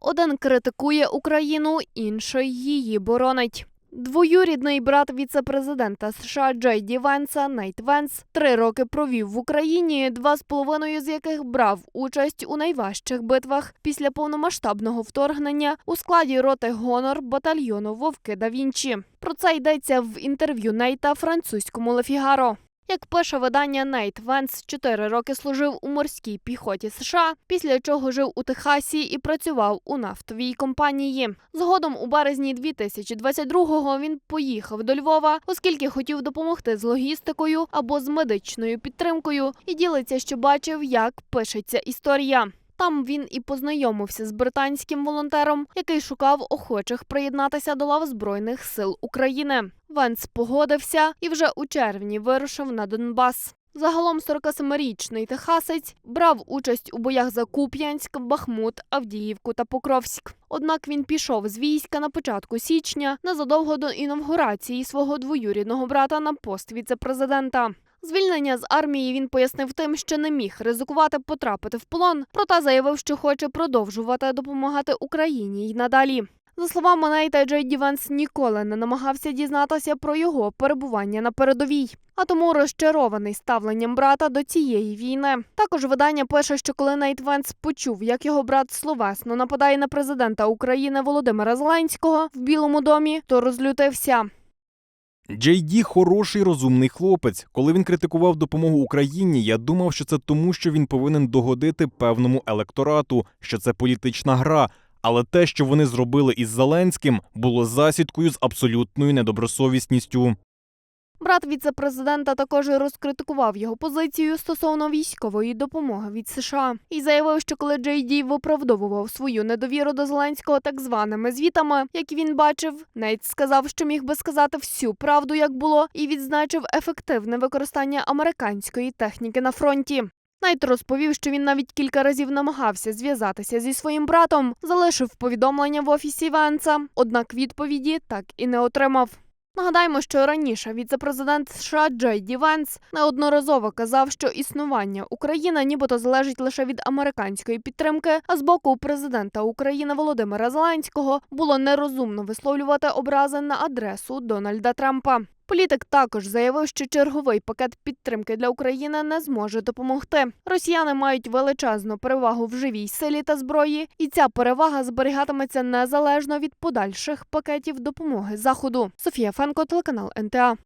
Один критикує Україну, інший її боронить. Двоюрідний брат віце-президента США Джей Ді Венса Нейт Венс три роки провів в Україні, два з половиною з яких брав участь у найважчих битвах після повномасштабного вторгнення у складі роти Гонор батальйону Вовки да Вінчі. Про це йдеться в інтерв'ю Нейта французькому Ле Фігаро. Як пише видання Нейт Венс, чотири роки служив у морській піхоті США, після чого жив у Техасі і працював у нафтовій компанії. Згодом у березні 2022-го він поїхав до Львова, оскільки хотів допомогти з логістикою або з медичною підтримкою, і ділиться, що бачив, як пишеться історія. Там він і познайомився з британським волонтером, який шукав охочих приєднатися до лав Збройних сил України. Венс погодився і вже у червні вирушив на Донбас. Загалом 47-річний техасець брав участь у боях за Куп'янськ, Бахмут, Авдіївку та Покровськ. Однак він пішов з війська на початку січня незадовго до інавгурації свого двоюрідного брата на пост віце-президента. Звільнення з армії він пояснив тим, що не міг ризикувати потрапити в полон, проте заявив, що хоче продовжувати допомагати Україні й надалі. За словами Нейта, Джей Ді Венс ніколи не намагався дізнатися про його перебування на передовій, а тому розчарований ставленням брата до цієї війни. Також видання пише, що коли Нейт Венс почув, як його брат словесно нападає на президента України Володимира Зеленського в Білому домі, то розлютився. Джей Ді хороший розумний хлопець. Коли він критикував допомогу Україні, я думав, що це тому, що він повинен догодити певному електорату, що це політична гра. Але те, що вони зробили із Зеленським, було засідкою з абсолютною недобросовісністю. Брат віце-президента також розкритикував його позицію стосовно військової допомоги від США і заявив, що коли Джей Ді виправдовував свою недовіру до Зеленського так званими звітами, які він бачив, Нейт сказав, що міг би сказати всю правду, як було, і відзначив ефективне використання американської техніки на фронті. Найт розповів, що він навіть кілька разів намагався зв'язатися зі своїм братом, залишив повідомлення в офісі Венса, однак відповіді так і не отримав. Нагадаємо, що раніше віце-президент США Джей Ді Венс неодноразово казав, що існування України нібито залежить лише від американської підтримки, а з боку президента України Володимира Зеленського було нерозумно висловлювати образи на адресу Дональда Трампа. Політик також заявив, що черговий пакет підтримки для України не зможе допомогти. Росіяни мають величезну перевагу в живій силі та зброї, і ця перевага зберігатиметься незалежно від подальших пакетів допомоги заходу. Софія Фенко, телеканал НТА.